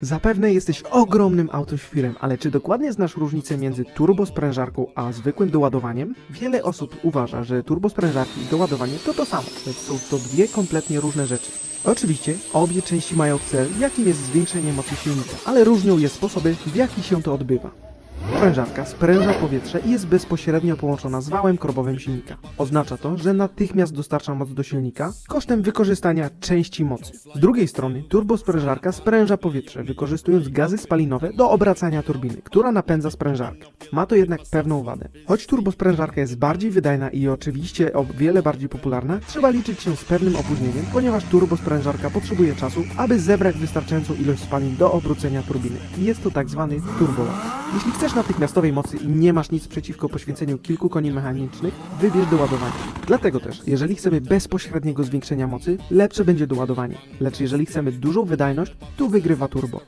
Zapewne jesteś ogromnym autoświrem, ale czy dokładnie znasz różnicę między turbosprężarką a zwykłym doładowaniem? Wiele osób uważa, że turbosprężarki i doładowanie to to samo, lecz są to dwie kompletnie różne rzeczy. Oczywiście obie części mają cel, jakim jest zwiększenie mocy silnika, ale różnią je sposoby, w jaki się to odbywa. Sprężarka spręża powietrze i jest bezpośrednio połączona z wałem korbowym silnika. Oznacza to, że natychmiast dostarcza moc do silnika kosztem wykorzystania części mocy. Z drugiej strony turbosprężarka spręża powietrze, wykorzystując gazy spalinowe do obracania turbiny, która napędza sprężarkę. Ma to jednak pewną wadę. Choć turbosprężarka jest bardziej wydajna i oczywiście o wiele bardziej popularna, trzeba liczyć się z pewnym opóźnieniem, ponieważ turbosprężarka potrzebuje czasu, aby zebrać wystarczającą ilość spalin do obrócenia turbiny. Jest to tak zwany turbolag. Jeśli chcesz natychmiastowej mocy i nie masz nic przeciwko poświęceniu kilku koni mechanicznych, wybierz doładowanie. Dlatego też, jeżeli chcemy bezpośredniego zwiększenia mocy, lepsze będzie doładowanie. Lecz jeżeli chcemy dużą wydajność, tu wygrywa turbo.